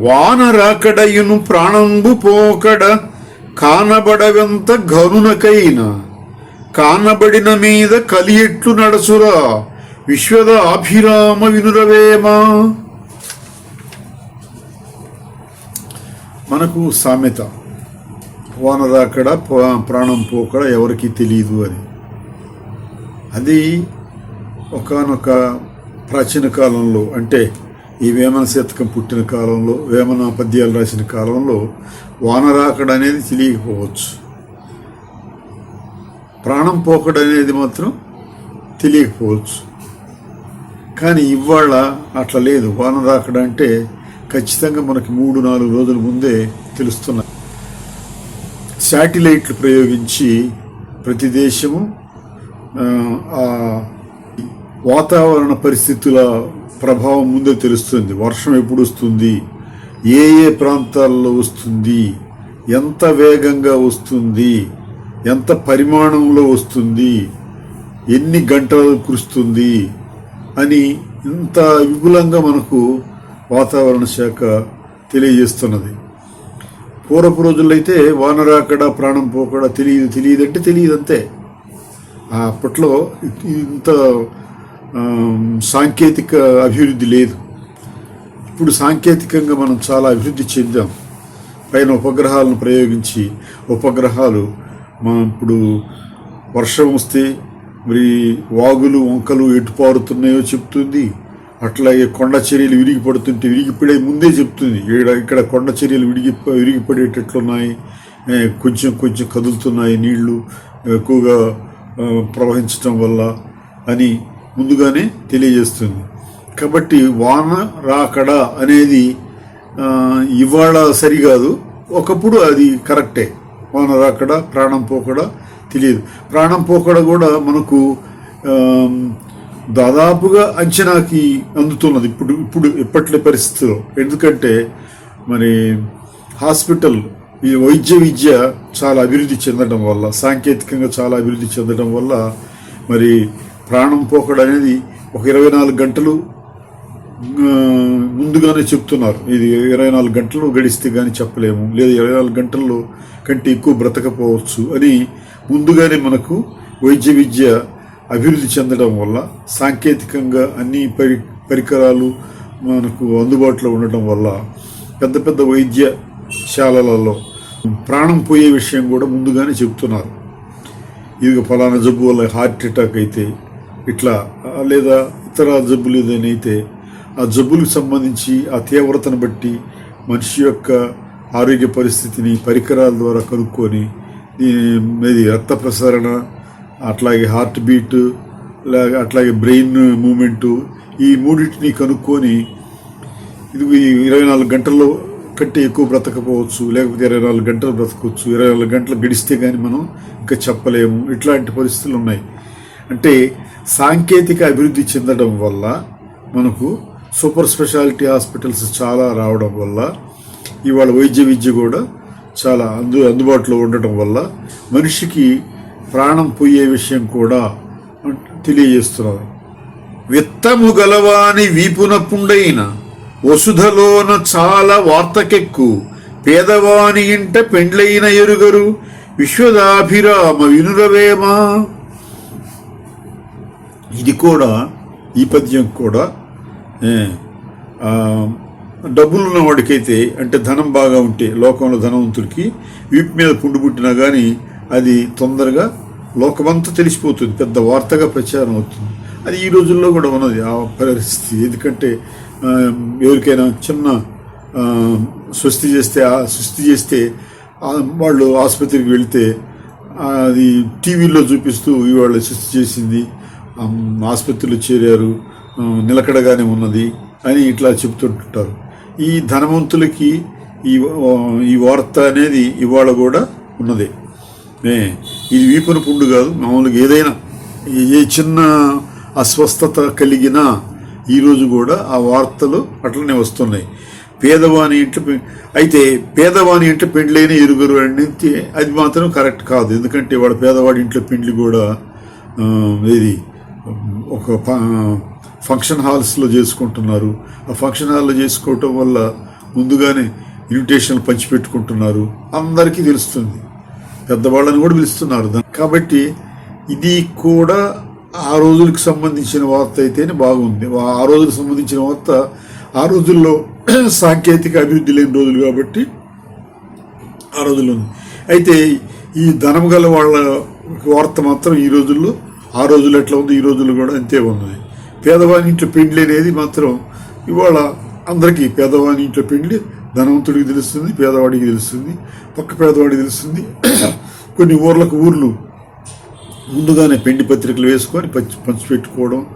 వాన రాకడయును ప్రాణంబు పోకడ కానబడవెంత గరునకైన? కానబడిన మీద కలియెట్లు నడసురా? విశ్వద అభిరామ వినురవేమా? మనకు సామెత. వాన రాకడ ప్రాణం పోకడ ఎవరికి తెలియదు అని. అది ఒకానొక ప్రాచీన కాలంలో అంటే ఈ వేమన శతకం పుట్టిన కాలంలో వేమన పద్యాలు రాసిన కాలంలో వానరాకడ అనేది తెలియకపోవచ్చు. ప్రాణం పోకడనేది మాత్రం తెలియకపోవచ్చు. కానీ ఇవాళ అట్లా లేదు. వానరాకడ అంటే ఖచ్చితంగా మనకి మూడు నాలుగు రోజుల ముందే తెలుస్తున్నాయి శాటిలైట్లు ప్రయోగించి ప్రతి దేశము వాతావరణ పరిస్థితుల ప్రభావం ముందే తెలుస్తుంది. వర్షం ఎప్పుడు వస్తుంది? ఏ ఏ ప్రాంతాల్లో వస్తుంది? ఎంత వేగంగా వస్తుంది? ఎంత పరిమాణంలో వస్తుంది? ఎన్ని గంటలు కురుస్తుంది? అని ఇంత విపులంగా మనకు వాతావరణ శాఖ తెలియజేస్తున్నది. పూర్వపు రోజుల్లో అయితే వాన ప్రాణం పోకడా తెలియదు. తెలియదు అంటే తెలియదు అంతే అప్పట్లో ఇంత సాంకేతిక అభివృద్ధి లేదు. ఇప్పుడు సాంకేతికంగా మనం చాలా అభివృద్ధి చెందాం. పైన ఉపగ్రహాలను ప్రయోగించి ఉపగ్రహాలు మా ఇప్పుడు వర్షం వస్తే మరి వాగులు వంకలు ఎటు పారుతున్నాయో చెప్తుంది. అట్లాగే కొండ చర్యలు విరిగి పడుతుంటే విరిగిపడే ముందే చెప్తుంది. ఇక్కడ ఇక్కడ కొండ చర్యలు విరిగి విరిగిపడేటట్లున్నాయి. కొంచెం కొంచెం కదులుతున్నాయి నీళ్ళు ఎక్కువగా ప్రవహించటం వల్ల అని ముందుగానే తెలియజేస్తుంది. కాబట్టి వాన రాకడ అనేది ఇవాళ సరికాదు ఒకప్పుడు అది కరెక్టే. వాన రాకడ ప్రాణం పోకడ తెలియదు. ప్రాణం పోకడ కూడా మనకు దాదాపుగా అంచనాకి అందుతున్నది. ఇప్పుడు ఇప్పుడు ఇప్పటి పరిస్థితిలో. ఎందుకంటే మరి హాస్పిటల్ ఈ వైద్య విద్య చాలా అభివృద్ధి చెందడం వల్ల సాంకేతికంగా చాలా అభివృద్ధి చెందడం వల్ల మరి ప్రాణం పోకడనేది ఒక ఇరవై నాలుగు గంటలు ముందుగానే చెప్తున్నారు. ఇది ఇరవై నాలుగు గంటలు గడిస్తే కానీ చెప్పలేము. లేదా ఇరవై నాలుగు గంటల్లో కంటే ఎక్కువ బ్రతకపోవచ్చు అని ముందుగానే మనకు వైద్య విద్య అభివృద్ధి చెందడం వల్ల సాంకేతికంగా అన్ని పరి పరికరాలు మనకు అందుబాటులో ఉండటం వల్ల పెద్ద పెద్ద వైద్యశాలలలో ప్రాణం పోయే విషయం కూడా ముందుగానే చెప్తున్నారు. ఇది ఫలానా జబ్బు వల్ల హార్ట్ అటాక్ అయితే ఇట్లా లేదా ఇతర జబ్బులు ఏదైనా అయితే ఆ జబ్బులకు సంబంధించి ఆ తీవ్రతను బట్టి మనిషి యొక్క ఆరోగ్య పరిస్థితిని పరికరాల ద్వారా కనుక్కొని ఇది రక్త ప్రసరణ అట్లాగే హార్ట్ బీట్ లేక అట్లాగే బ్రెయిన్ మూమెంటు ఈ మూడింటిని కనుక్కొని ఇది ఇరవై నాలుగు గంటల్లో కంటే ఎక్కువ బ్రతకపోవచ్చు లేకపోతే ఇరవై నాలుగు గంటలు బ్రతకవచ్చు ఇరవై నాలుగు గంటలు గడిస్తే కానీ మనం ఇంకా చెప్పలేము. ఇట్లాంటి పరిస్థితులు ఉన్నాయి. అంటే సాంకేతిక అభివృద్ధి చెందడం వల్ల మనకు సూపర్ స్పెషాలిటీ హాస్పిటల్స్ చాలా రావడం వల్ల ఇవాళ వైద్య విద్య కూడా చాలా అందు అందుబాటులో ఉండటం వల్ల మనిషికి ప్రాణం పోయే విషయం కూడా తెలియజేస్తున్నారు. విత్తము గలవాని వీపున పుండైన వసుధలోన చాలా వార్తకెక్కు పేదవాని ఇంట పెండ్లైన ఎరుగరు విశ్వదాభిరామ వినురవేమా? ఇది కూడా ఈ పద్యం కూడా డబ్బులు ఆ, డబ్బులున్న వాడికైతే అంటే ధనం బాగా ఉంటే లోకంలో ధనవంతుడికి వీపు మీద పుండు పుట్టినా కానీ అది తొందరగా లోకమంతా తెలిసిపోతుంది పెద్ద వార్తగా ప్రచారం అవుతుంది. అది ఈ రోజుల్లో కూడా ఉన్నది ఆ పరిస్థితి. ఎందుకంటే ఎవరికైనా చిన్న ఆ, స్వస్తి చేస్తే ఆ స్వస్తి చేస్తే వాళ్ళు ఆసుపత్రికి వెళితే అది టీవీలో చూపిస్తూ ఇవాళ సృష్టి చేసింది ఆసుపత్రిలో చేరారు. నిలకడగానే ఉన్నది అని ఇట్లా చెప్తుంటుంటారు ఈ ధనవంతులకి ఈ ఈ వార్త అనేది ఇవాళ కూడా ఉన్నది. ఏ, ఇది వీపున పుండు కాదు మామూలుగా ఏదైనా ఏ- చిన్న అస్వస్థత కలిగినా ఈరోజు కూడా ఆ వార్తలు అట్లనే వస్తున్నాయి. పేదవాని ఇంట్లో అయితే పేదవాని ఇంట్లో పెండ్లైన ఇరుగురు అనేది అది మాత్రం కరెక్ట్ కాదు. ఎందుకంటే వాడు పేదవాడి ఇంట్లో పెండ్లి కూడా ఇది ఒక ఫంక్షన్ హాల్స్లో చేసుకుంటున్నారు. ఆ ఫంక్షన్ హాల్లో చేసుకోవటం వల్ల ముందుగానే ఇన్విటేషన్లు పంచిపెట్టుకుంటున్నారు. అందరికీ తెలుస్తుంది. పెద్దవాళ్ళని కూడా పిలుస్తున్నారు. కాబట్టి ఇది కూడా ఆ రోజులకు సంబంధించిన వార్త అయితేనే బాగుంది. ఆ- ఆ రోజులకు సంబంధించిన వార్త ఆ రోజుల్లో సాంకేతిక అభివృద్ధి లేని రోజులు కాబట్టి ఆ రోజుల్లో ఉంది. అయితే ఈ ధనం గల వాళ్ళ వార్త మాత్రం ఈ రోజుల్లో ఆ రోజులు ఎట్లా ఉంది ఈ రోజుల్లో కూడా అంతే ఉన్నది పేదవాని ఇంట్లో పెండ్లి అనేది మాత్రం ఇవాళ అందరికీ పేదవాని ఇంట్లో పెండ్లి ధనవంతుడికి తెలుస్తుంది పేదవాడికి తెలుస్తుంది పక్క పేదవాడికి తెలుస్తుంది. కొన్ని ఊర్లకు ఊర్లు ముందుగానే పెండి పత్రికలు వేసుకొని పంచి పంచిపెట్టుకోవడం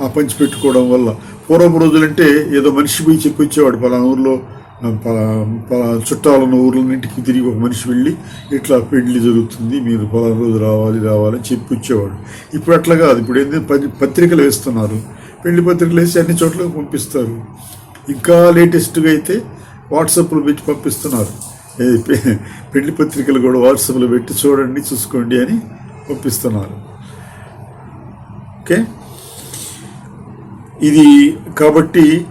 ఆ పంచిపెట్టుకోవడం వల్ల పూర్వపు రోజులంటే ఏదో మనిషి పోయి చెప్పొచ్చేవాడు పలానా ఊర్లో. ఆ, పలా- పలా- ఊర్లన్నింటికి తిరిగి ఒక మనిషి వెళ్ళి ఇట్లా పెళ్ళి జరుగుతుంది మీరు పలానా రోజు రావాలి రావాలి అని చెప్పి వచ్చేవాడు. ఇప్పుడు అట్లా కాదు. ఇప్పుడు ఏంది? పత్రికలు వేస్తున్నారు. పెళ్ళి పత్రికలు వేసి అన్ని చోట్ల పంపిస్తారు. ఇంకా లేటెస్ట్గా అయితే వాట్సాప్లో పెట్టి పంపిస్తున్నారు. పెళ్ళి పత్రికలు కూడా వాట్సాప్లో పెట్టి చూడండి చూసుకోండి అని పంపిస్తున్నారు. ఓకే? ఇది కాబట్టి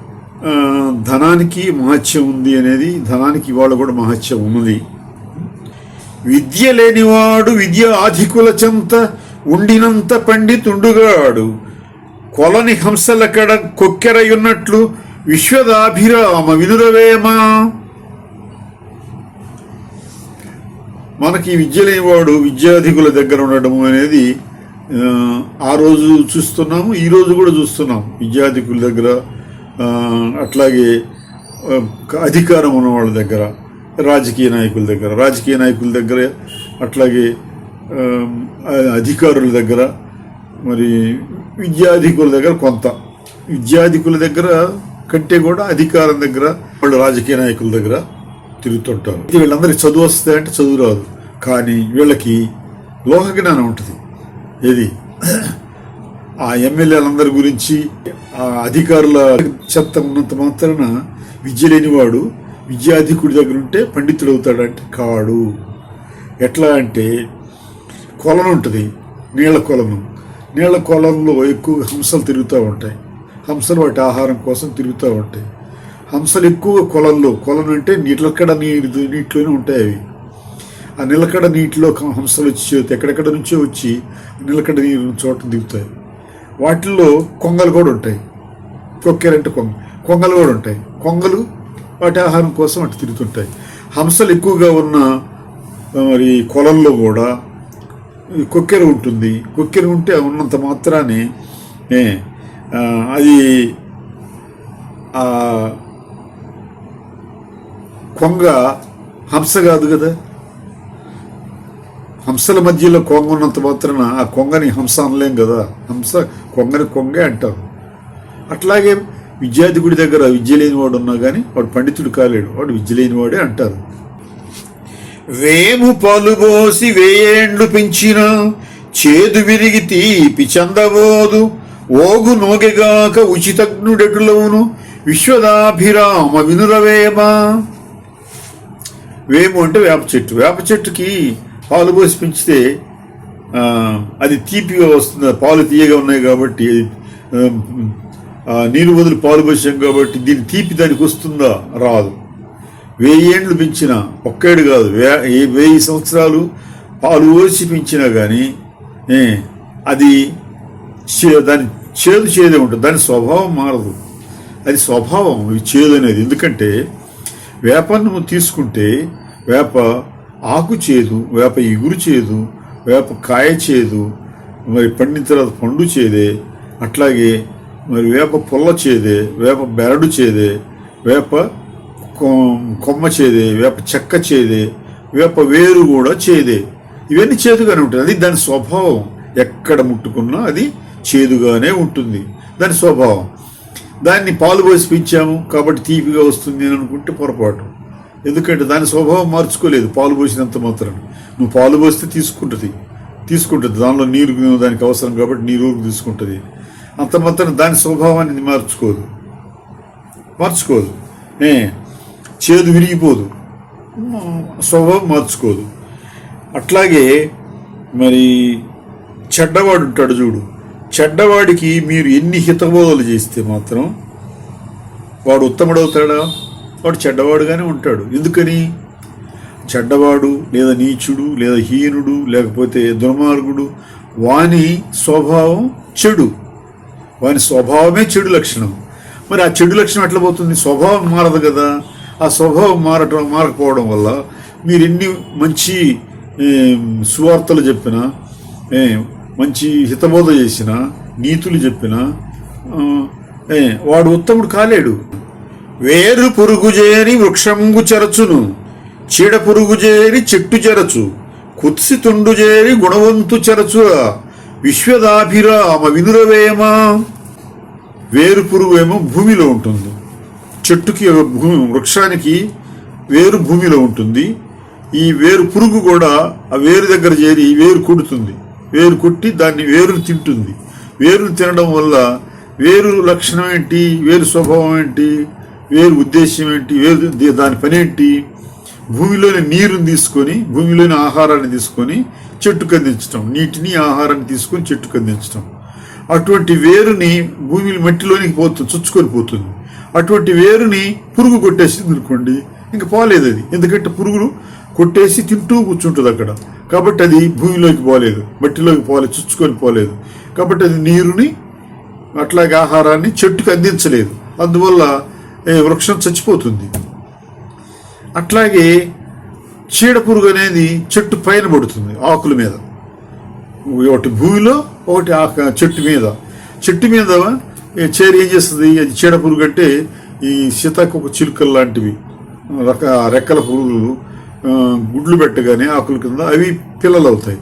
ధనానికి మహత్యం ఉంది అనేది ధనానికి ఇవాళ కూడా మహత్యం ఉన్నది. విద్య లేనివాడు విద్య ఆధికుల చెంత ఉండినంత పండితుండుగాడు. కొలని హంసలకడ కొక్కెరయున్నట్లు విశ్వదాభిరామ వినురవేమా. మనకి విద్య లేనివాడు విద్యాధికుల దగ్గర ఉండడం అనేది ఆ, రోజు చూస్తున్నాము ఈ రోజు కూడా చూస్తున్నాం విద్యాధికుల దగ్గర అట్లాగే అధికారం ఉన్న వాళ్ళ దగ్గర రాజకీయ నాయకుల దగ్గర రాజకీయ నాయకుల దగ్గర అట్లాగే అధికారుల దగ్గర మరి విద్యాధికుల దగ్గర కొంత. విద్యాధికుల దగ్గర కంటే కూడా అధికారం దగ్గర వాళ్ళు రాజకీయ నాయకుల దగ్గర తిరుగుతుంటారు. వీళ్ళందరికీ చదువు వస్తే అంటే చదువు రాదు. కానీ వీళ్ళకి లోక జ్ఞానం ఉంటుంది. ఏది? ఆ ఎమ్మెల్యేలందరి గురించి ఆ అధికారుల చెత్త ఉన్నంత మాత్రాన విద్య లేనివాడు విద్యాధికుడి దగ్గర ఉంటే పండితుడు అవుతాడంటే కాడు. ఎట్లా అంటే కొలను ఉంటుంది నీళ్ళ కొలను. నీళ్ళ కొలంలో ఎక్కువ హంసలు తిరుగుతూ ఉంటాయి. హంసలు వాటి ఆహారం కోసం తిరుగుతూ ఉంటాయి. హంసలు ఎక్కువ కొలంలో కొలను అంటే నీళ్ళక్కడ నీరు నీటిలోనే ఉంటాయి అవి. ఆ నిలకడ నీటిలో హంసలు వచ్చి ఎక్కడెక్కడ నుంచో వచ్చి నిలకడ నీరు చోట దిగుతాయి. వాటిల్లో కొంగలు కూడా ఉంటాయి. కొక్కెరంటే కొంగ కొంగలు కూడా ఉంటాయి. కొంగలు వాటి ఆహారం కోసం అటు తిరుగుతుంటాయి. హంసలు ఎక్కువగా ఉన్న మరి కొలంలో కూడా కొక్కెర ఉంటుంది. కొక్కెర ఉంటే ఉన్నంత మాత్రాన్ని అది కొంగ హంస కాదు కదా? హంసల మధ్యలో కొంగ ఉన్నంత మాత్రాన ఆ కొంగని హంస అనలేం కదా. హంస కొంగని కొంగే అంటారు అట్లాగే విద్యార్థికుడి దగ్గర విద్య లేనివాడు ఉన్నా కానీ వాడు పండితుడు కాలేడు. వాడు విద్య లేనివాడే అంటారు. వేము పాలుబోసి వేయేండ్లు పెంచిన చేదు విరిగి తీపి చందబోదు ఓగు నోగెగాక ఉచితజ్ఞుడెటులోను విశ్వదాభిరామ వినురవేమ. వేము అంటే వేప చెట్టు. వేప చెట్టుకి పాలు పోసి పెంచితే అది తీపిగా వస్తుంది పాలు తీయగా ఉన్నాయి కాబట్టి నీరు వదులు పాలు పోసాం కాబట్టి దీని తీపి దానికి వస్తుందా? రాదు. వెయ్యి ఏండ్లు పెంచిన ఒక్కేడు కాదు. వే ఏ- వెయ్యి సంవత్సరాలు పాలు పోసి పెంచినా కానీ అది చే- దాని చేదు చేదే ఉంటుంది. దాని స్వభావం మారదు. అది స్వభావం ఈ చేదు అనేది. ఎందుకంటే వేపను తీసుకుంటే వేప ఆకు చేదు వేప ఇగురు చేదు వేప కాయ చేదు మరి పండిన తర్వాత పండు చేదే అట్లాగే మరి వేప పుల్ల చేదే వేప బెరడు చేదే వేప కొ- కొమ్మ చేదే వేప చెక్క చేదే వేప వేరు కూడా చేదే. ఇవన్నీ చేదుగానే ఉంటుంది అది దాని స్వభావం. ఎక్కడ ముట్టుకున్నా అది చేదుగానే ఉంటుంది. దాని స్వభావం. దాన్ని పాలు పోసి పెంచాము కాబట్టి తీపిగా వస్తుంది అని అనుకుంటే పొరపాటు. ఎందుకంటే దాని స్వభావం మార్చుకోలేదు. పాలు పోసినంత మాత్రం. నువ్వు పాలు పోస్తే తీసుకుంటుంది. తీసుకుంటుంది. దానిలో నీరు దానికి అవసరం కాబట్టి నీరు తీసుకుంటుంది. అంత మాత్రం దాని స్వభావాన్ని మార్చుకోదు. మార్చుకోదు. ఏ చేదు విరిగిపోదు. స్వభావం మార్చుకోదు. అట్లాగే మరి చెడ్డవాడు ఉంటాడు చూడు. చెడ్డవాడికి మీరు ఎన్ని హితబోధలు చేస్తే మాత్రం వాడు ఉత్తముడవుతాడా? వాడు చెడ్డవాడుగానే ఉంటాడు. ఎందుకని? చెడ్డవాడు లేదా నీచుడు లేదా హీనుడు లేకపోతే దుర్మార్గుడు వాని స్వభావం చెడు. వాని స్వభావమే చెడు లక్షణం. మరి ఆ చెడు లక్షణం ఎట్లా పోతుంది? స్వభావం మారదు కదా. ఆ స్వభావం మారటం మారకపోవడం వల్ల మీరు ఎన్ని మంచి సువార్తలు చెప్పినా మంచి హితబోధ చేసినా నీతులు చెప్పినా ఏ, వాడు ఉత్తముడు కాలేడు. వేరు పురుగు చేరి వృక్షంగు చెరచును చీడ పురుగు చేరి చెట్టు చెరచు కుత్సి తుండు చేరి గుణవంతు చెరచురా విశ్వదాభిరామ వినురవేమా వేరు పురుగు ఏమో భూమిలో ఉంటుంది. చెట్టుకి భూమి వృక్షానికి వేరు భూమిలో ఉంటుంది. ఈ వేరు పురుగు కూడా ఆ వేరు దగ్గర చేరి వేరు కుడుతుంది. వేరు కుట్టి దాన్ని వేరును తింటుంది. వేరును తినడం వల్ల వేరు లక్షణం ఏంటి? వేరు స్వభావం ఏంటి? వేరు ఉద్దేశం ఏంటి? వేరు దాని పని ఏంటి? భూమిలోని నీరుని తీసుకొని భూమిలోని ఆహారాన్ని తీసుకొని చెట్టుకు అందించడం నీటిని ఆహారాన్ని తీసుకొని చెట్టుకు అందించడం అటువంటి వేరుని భూమి మట్టిలోనికి పోతుంది చుచ్చుకొని పోతుంది. అటువంటి వేరుని పురుగు కొట్టేసింది అనుకోండి ఇంకా పోలేదు అది. ఎందుకంటే పురుగులు కొట్టేసి తింటూ కూర్చుంటుంది అక్కడ. కాబట్టి అది భూమిలోకి పోలేదు. మట్టిలోకి పోలేదు చుచ్చుకొని పోలేదు. కాబట్టి అది నీరుని అట్లాగే ఆహారాన్ని చెట్టుకు అందించలేదు. అందువల్ల వృక్షం చచ్చిపోతుంది. అట్లాగే చీడపురుగు అనేది చెట్టు పైన పడుతుంది ఆకుల మీద. ఒకటి భూమిలో ఒకటి ఆక చెట్టు మీద. చెట్టు మీద ఈ చేరి ఏం చేస్తుంది? అది చీడ పురుగు అంటే ఈ సీతాకొక చిలుకలు లాంటివి. రక రెక్కల పురుగులు గుడ్లు పెట్టగానే ఆకుల కింద అవి పిల్లలు అవుతాయి.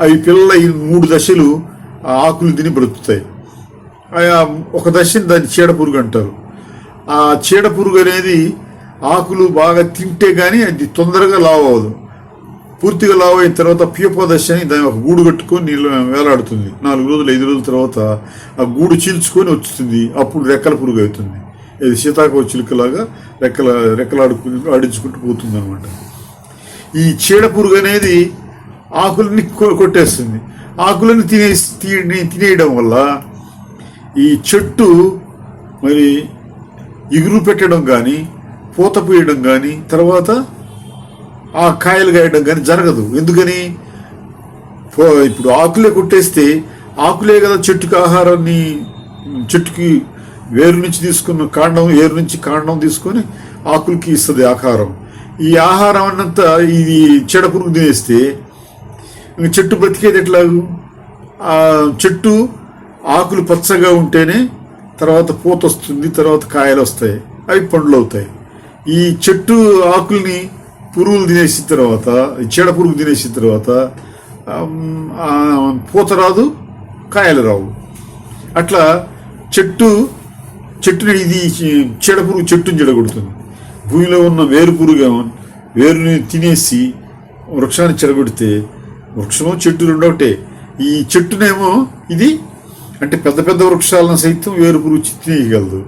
అవి పిల్లల ఈ మూడు దశలు ఆ ఆకులు తిని బ్రతుకుతాయి. ఆ ఒక దశని దాన్ని చీడపురుగు అంటారు. ఆ చీడ పురుగు అనేది ఆకులు బాగా తింటే కానీ అది తొందరగా లావు అవ్వదు. పూర్తిగా లావు అయిన తర్వాత ప్యూప దశ అని దాని ఒక గూడు కట్టుకొని నీళ్ళు వేలాడుతుంది. నాలుగు రోజులు ఐదు రోజుల తర్వాత ఆ గూడు చీల్చుకొని వచ్చుతుంది. అప్పుడు రెక్కల పురుగు అవుతుంది. ఇది సీతాకోక చిలుకలాగా రెక్కల రెక్కలాడుకుని ఆడించుకుంటూ పోతుంది అనమాట ఈ చీడ పురుగు అనేది ఆకులని కొ- కొట్టేస్తుంది. ఆకులను తినే- తినేయడం వల్ల ఈ చెట్టు మరి ఇగురు పెట్టడం కానీ పూత పూయడం కానీ తర్వాత ఆ కాయలు కాయడం కానీ జరగదు. ఎందుకని? పో- ఇప్పుడు ఆకులే కొట్టేస్తే ఆకులే కదా చెట్టుకి ఆహారాన్ని చెట్టుకి వేరు నుంచి తీసుకున్న కాండం వేరు నుంచి కాండం తీసుకొని ఆకులకి ఇస్తుంది ఆహారం. ఈ ఆహారం అన్నంతా ఇది చెడ పురుగు తినేస్తే చెట్టు బ్రతికేది ఎట్లాగు? ఆ చెట్టు ఆకులు పచ్చగా ఉంటేనే తర్వాత పూత వస్తుంది తర్వాత కాయలు వస్తాయి అవి పండ్లు అవుతాయి. ఈ చెట్టు ఆకుల్ని పురుగులు తినేసిన తర్వాత చెడ చీడ పురుగు తినేసిన తర్వాత పూత రాదు కాయలు రావు. అట్లా చెట్టు చెట్టుని ఇది చీడ పురుగు చెట్టుని చెడగొడుతుంది. భూమిలో ఉన్న వేరు పురుగు వేరుని తినేసి వృక్షాన్ని చెడగొడితే వృక్షము చెట్టు రెండు ఒకటే. ఈ చెట్టునేమో ఇది అంటే పెద్ద పెద్ద వృక్షాలను సైతం వేరు పురుగు తినేయగలదు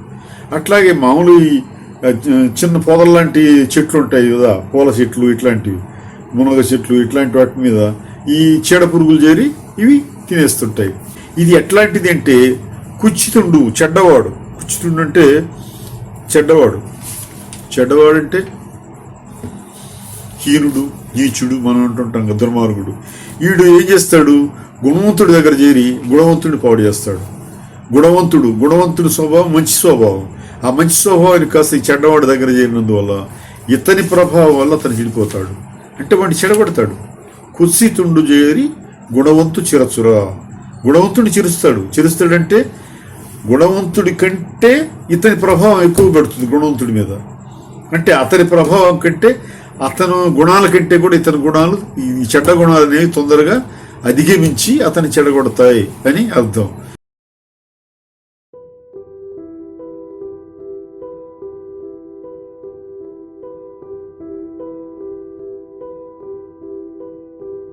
అట్లాగే మామూలు చిన్న పొదల లాంటి చెట్లు ఉంటాయి కదా పూల చెట్లు ఇట్లాంటివి మునగ చెట్లు ఇట్లాంటి వాటి మీద ఈ చీడ పురుగులు చేరి ఇవి తినేస్తుంటాయి. ఇది ఎట్లాంటిది అంటే కుచ్చితుండు చెడ్డవాడు. కుచ్చితుండు అంటే చెడ్డవాడు. చెడ్డవాడు అంటే హీనుడు నీచుడు మనం అంటుంటాం దుర్మార్గుడు. వీడు ఏం చేస్తాడు? గుణవంతుడి దగ్గర చేరి గుణవంతుడిని పాడు చేస్తాడు. గుణవంతుడు గుణవంతుడి స్వభావం మంచి స్వభావం. ఆ మంచి స్వభావాన్ని కాస్త ఈ చెడ్డవాడి దగ్గర చేరినందువల్ల ఇతని ప్రభావం వల్ల అతను చెడిపోతాడు. అంటే వాడిని చెడగొడతాడు. కుత్సితుండు చేరి గుణవంతు చిరచురా. గుణవంతుడిని చిరుస్తాడు. చిరుస్తాడంటే గుణవంతుడి కంటే ఇతని ప్రభావం ఎక్కువ పెడుతుంది గుణవంతుడి మీద. అంటే అతని ప్రభావం కంటే అతను గుణాల కంటే కూడా ఇతని గుణాలు ఈ చెడ్డ గుణాలు అనేవి తొందరగా అధిగమించి అతని చెడగొడతాయి అని అర్థం.